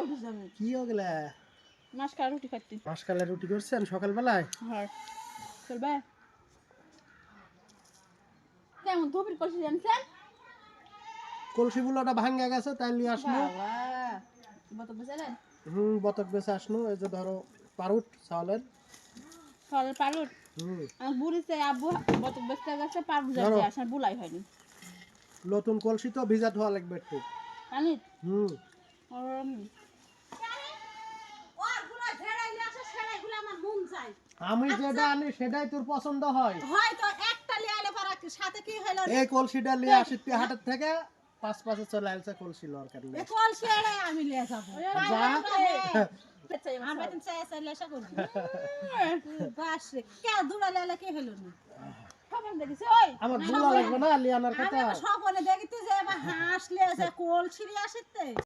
উঠেছি আমি কি ওগুলা মাছ রুটি খাচ্ছি। মাসকালের রুটি করছেন সকালবেলায়? হ্যাঁ। চলবে? কেমন ধুপির করছি জানছেন? কলসি বুলাটা ভাঙ্গা গেছে তাই নিয়ে আসলো হুম বতক এই যে ধরো পারুট চাউলের হুম। আমার বুড়িতে আব্বু বত বেচতে গেছে পার বুঝাতে আসার বুলাই হয়নি। নতুন কলসি তো ভিজা ধোয়া লাগবে একটু। হুম। আমি যেটা আনি সেটাই তোর পছন্দ হয়। হয়তো একটা পারা সাথে কি হলো এই কলসিটা আসি তুই হাটের থেকে পাঁচ পাঁচে চলে আসছে কলসি লরকার এ কল শেড়ে আমি লিয়ে যাব। যা আমরা দিন চাই চাই লেসা করব বাস রে। কে দূরা লেলে কি হলো না খবর দেখিস ওই। আমার ভুলা লাগবে না লিয়ানার আমি কথা। স্বপনে দেখিতে যে এবার হাসলে যে কোল ছিঁড়ে আসিতে।